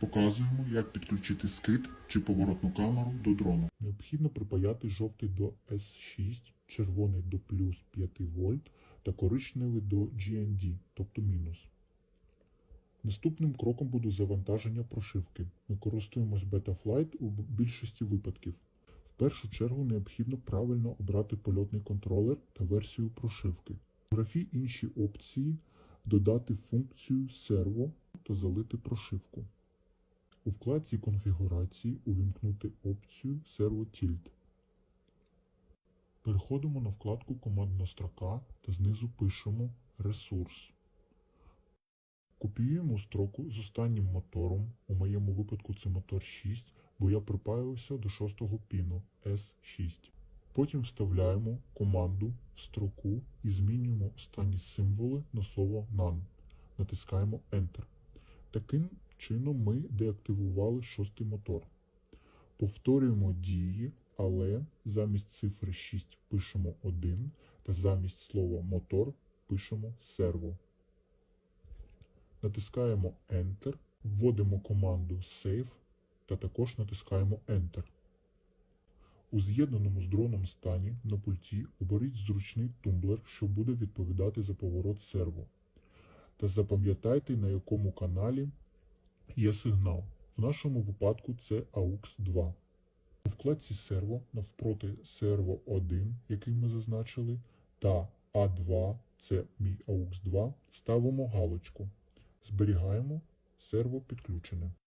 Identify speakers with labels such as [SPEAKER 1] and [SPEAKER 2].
[SPEAKER 1] Показуємо, як підключити скид чи поворотну камеру до дрону. Необхідно припаяти жовтий до S6, червоний до плюс 5 вольт та коричневий до GND, тобто мінус. Наступним кроком буде завантаження прошивки. Ми користуємось Betaflight у більшості випадків. В першу чергу необхідно правильно обрати польотний контролер та версію прошивки. У графі інші опції додати функцію серво та залити прошивку. У вкладці конфігурації увімкнути опцію Servo Tilt. Переходимо на вкладку Командна строка та знизу пишемо Ресурс. Копіюємо строку з останнім мотором, у моєму випадку це мотор 6, бо я припаювався до шостого піну S6. Потім вставляємо команду в строку і змінюємо останні символи на слово None. Натискаємо Enter. Таким чином ми деактивували шостий мотор. Повторюємо дії, але замість цифри 6 пишемо 1 та замість слова мотор пишемо серво. Натискаємо Enter, вводимо команду Save та також натискаємо Enter. У з'єднаному з дроном стані на пульті оберіть зручний тумблер, що буде відповідати за поворот серво. Та запам'ятайте, на якому каналі є сигнал. В нашому випадку це AUX 2. У вкладці серво навпроти серво 1, який ми зазначили, та А2, це мій AUX 2, ставимо галочку. Зберігаємо серво підключене.